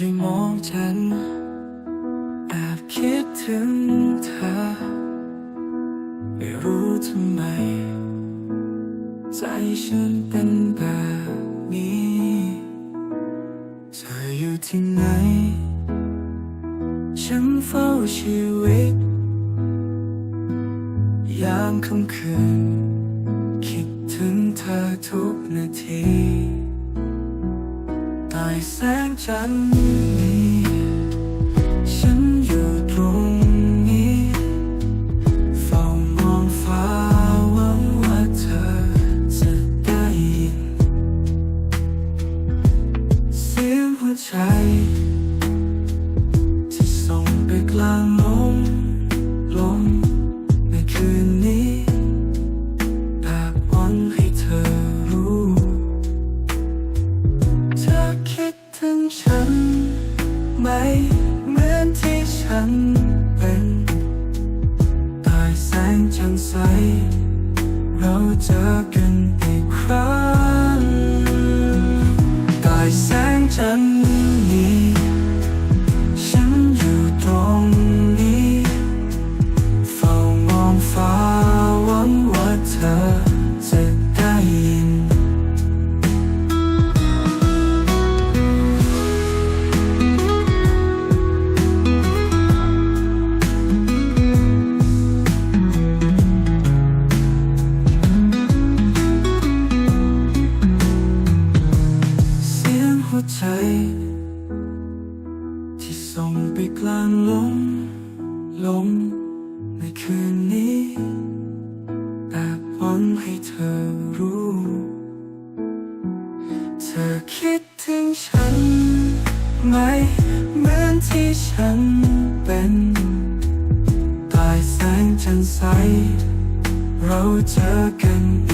ได้มองฉันแอบคิดถึงเธอ ไม่รู้ทำไม ใจฉันเป็นแบบนี้เธออยู่ที่ไหน ฉันเฝ้าชีวิตยามค่ำคืนายแสงจันทร์ำให้เธอรู้ เธอคิดถึงฉันไหม เหมือนที่ฉันเป็นใต้แสงจันทร์ใส เราเจอกันอี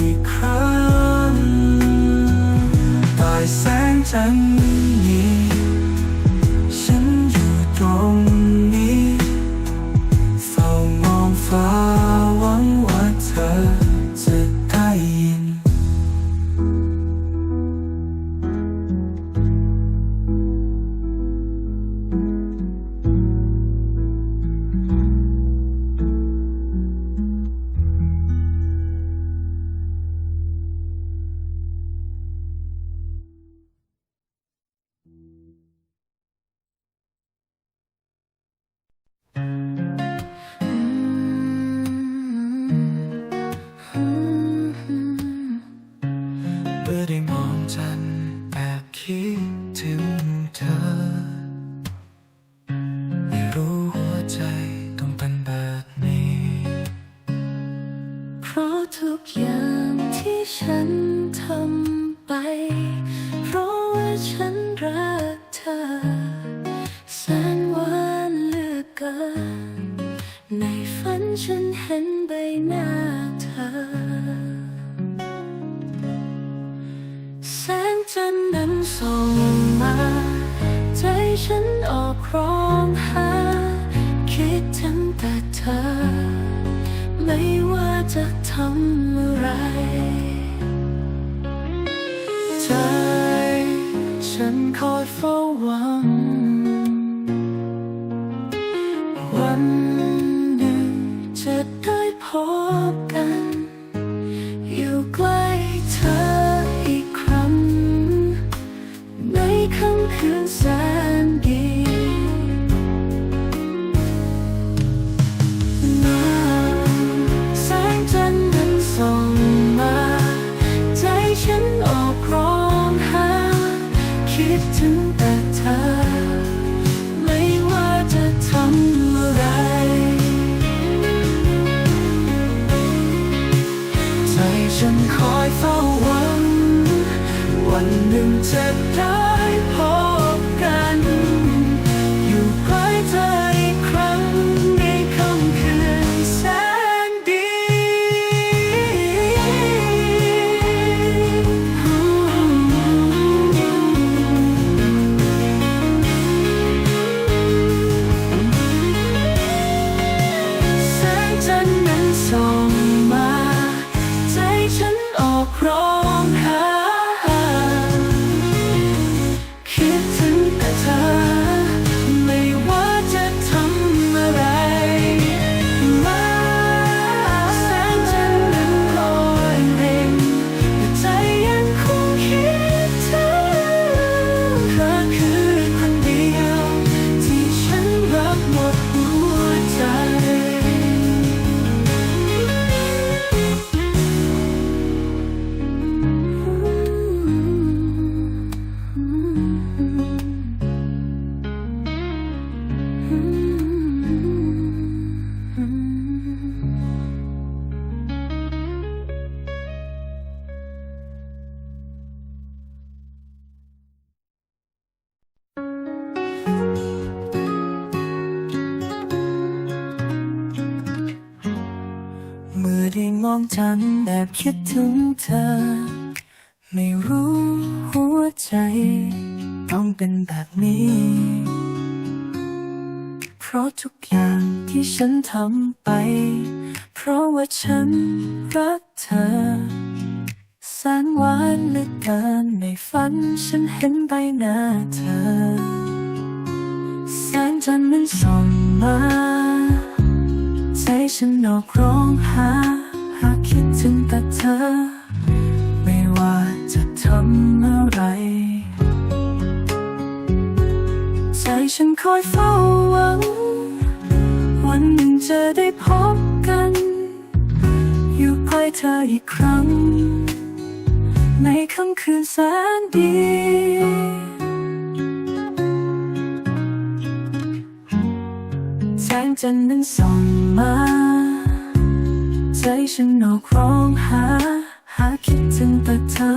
ฉันเห็นใบหน้าเธอ แสงจันทร์นั้นส่องมา ใจฉันออกร้องหา คิดถึงแต่เธอ ไม่ว่าจะทำอะไร ใจฉันคอยเฝ้าหวัง วัน Oh. ฉัน องจันแอบคิดถึงเธอ ไม่รู้หัวใจ ต้องเป็นแบบนี้ เพราะทุกอย่างที่ฉันทำไป เพราะว่าฉันรักเธอแสนหวานเหลือเกินในฝันฉันเห็นใบหน้าเธอแสงจันทร์มันส่องมาใจฉันออกร้องหา ถึงแต่เธอ ไม่ว่าจะทำอะไรใจฉันคอยเฝ้าหวัง วันหนึ่งจะได้พบกัน อยู่ใกล้เธออีกครั้ง ในค่ำคืนแสนดีแสงจันทร์นั้นส่องมา ใจฉันออกร้องหา หาคิดถึงแต่เธอ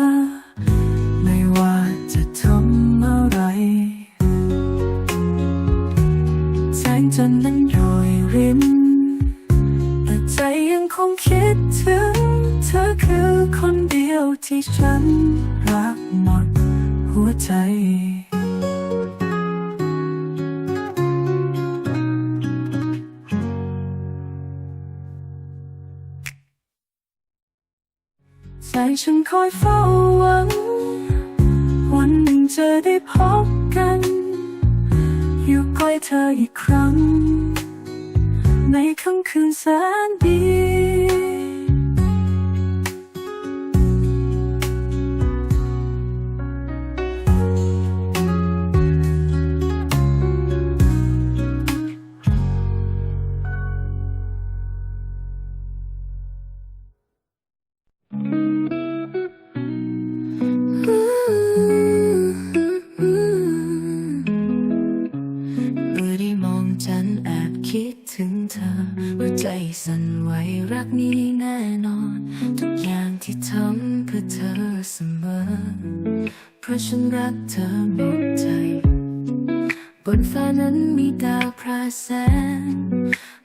ไม่ว่าจะทำอะไรแสงจันทร์นั้นโรยรินแต่ใจยังคงคิดถึง เธอคือคนเดียวที่ฉันรักหมดหัวใจ ใจฉันคอยเฝ้าหวัง วันหนึ่งจะได้พบกัน อยู่ใกล้เธออีกครั้ง ในค่ำคืนแสนดี หัวใจสั่นไหวรักนี้แน่นอน ทุกอย่างที่ทำเพื่อเธอเสมอ เพราะฉันรักเธอหมดใจ บนฟ้านั้นมีดาวพระแสง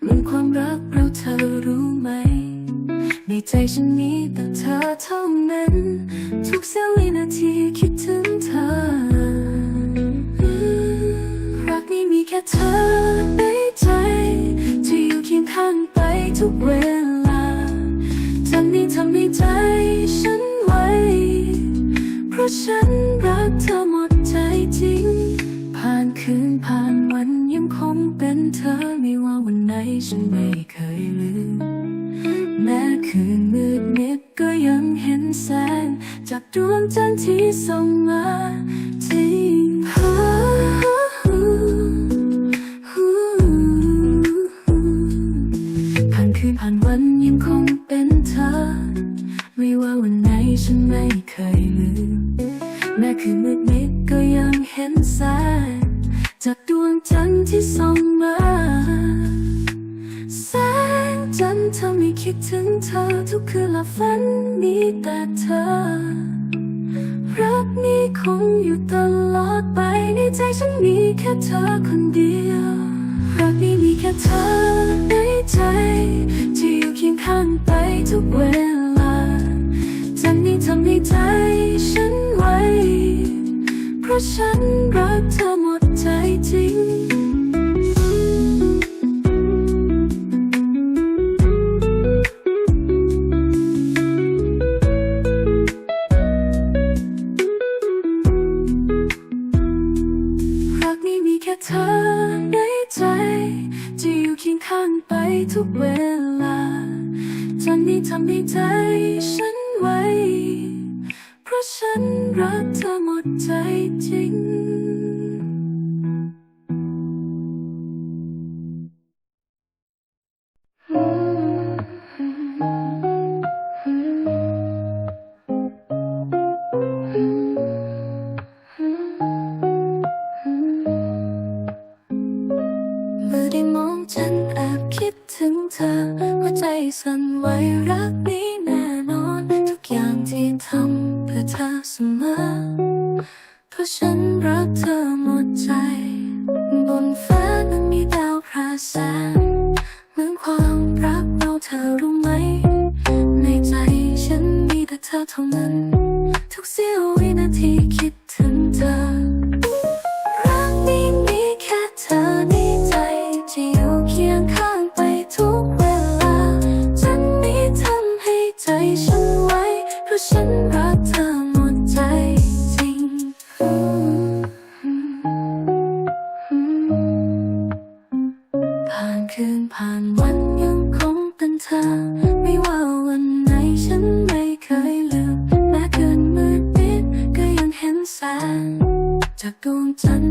มือนความรักเราเธอรู้ไหม ในใจฉันมีแต่เธอเท่านั้น ทุกเสี้ยววินาทีคิดถึงเธอ รักนี้มีแค่เธอในใจ วันยังคงเป็นเธอ ไม่ว่าวันไหนฉันไม่เคยลืมแม้คืนมืดมิดก็ยังเห็นแสงจากดวงจันทร์ที่ส่องมาแสงจันทร์ทำให้คิดถึงเธอทุกคืนหลับฝันมีแต่เธอ รักนี้คงอยู่ตลอดไปในใจฉันมีแค่เธอคนเดียว รักนี้มีแค่เธอในใจ ยู่เคียงข้างไปทุกเวลาจันนี้ทำให้ใจฉันไว้ เพราะฉันรักเธอหมดใจจริงรักนี้มีแค่เธอในใจ จะอยู่เคียงข้างไปทุกเวลา จนนี้ทำให้ใจฉันไว้ เพราะฉันรักเธอหมดใจจริง sometimes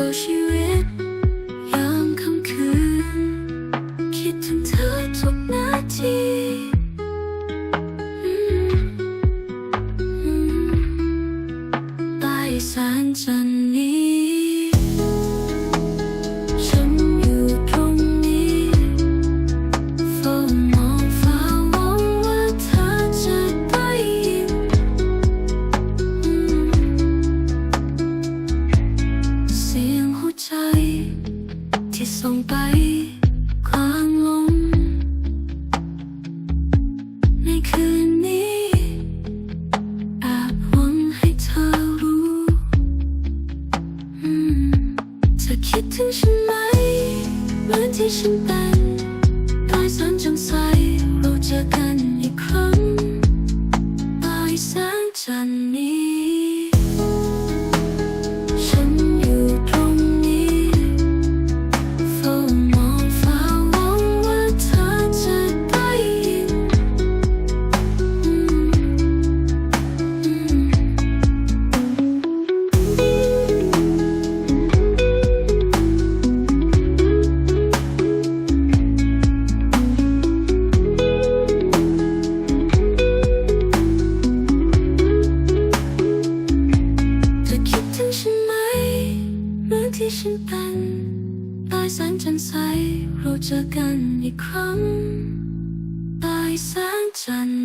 force you in. ส่งไปคลางลมในคืนนี้แอบหวังให้เธอรู้เธคิดถึงฉันไหมเหมือนที่ฉันเป็นตายสันจงใสเราเจอกันอีกครั้งตายแสงจันนี้ ฉันเป็นตายแสงจันทร์สเราเจอกันอีกครั้งตายแสงจันทร์